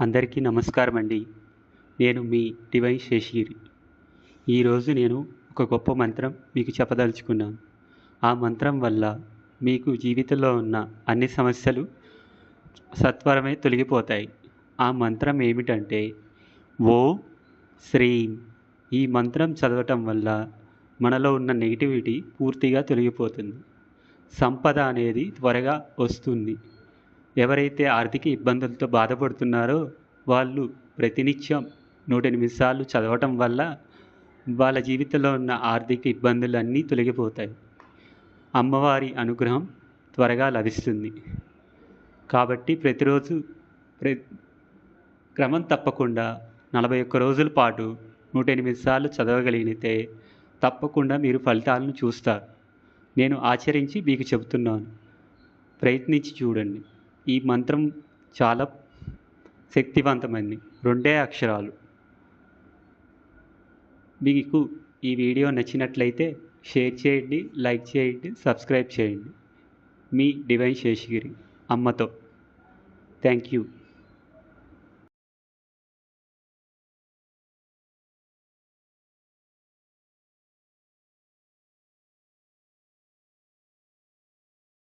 అందరికీ నమస్కారం అండి నేను మీ డివైన్ శేషగిరి. ఈరోజు నేను ఒక గొప్ప మంత్రం మీకు చెప్పదలుచుకున్నాను. ఆ మంత్రం వల్ల మీకు జీవితంలో ఉన్న అన్ని సమస్యలు సత్వరమే తొలగిపోతాయి. ఆ మంత్రం ఏమిటంటే ఓ శ్రీం. ఈ మంత్రం చదవటం వల్ల మనలో ఉన్న నెగిటివిటీ పూర్తిగా తొలగిపోతుంది. సంపద అనేది త్వరగా వస్తుంది. ఎవరైతే ఆర్థిక ఇబ్బందులతో బాధపడుతున్నారో వాళ్ళు ప్రతినిత్యం నూట ఎనిమిది సార్లు చదవటం వల్ల వాళ్ళ జీవితంలో ఉన్న ఆర్థిక ఇబ్బందులన్నీ తొలగిపోతాయి. అమ్మవారి అనుగ్రహం త్వరగా లభిస్తుంది. కాబట్టి ప్రతిరోజు ప్ర క్రమం తప్పకుండా నలభై ఒక్క రోజుల పాటు నూట ఎనిమిది సార్లు చదవగలిగితే తప్పకుండా మీరు ఫలితాలను చూస్తారు. నేను ఆచరించి మీకు చెబుతున్నాను. ప్రయత్నించి చూడండి. ఈ మంత్రం చాలా శక్తివంతమైంది. రెండే అక్షరాలు. మీకు ఈ వీడియో నచ్చినట్లయితే షేర్ చేయండి లైక్ చేయండి సబ్స్క్రైబ్ చేయండి. మీ డివైన్ శేషగిరి అమ్మతో. Thank you.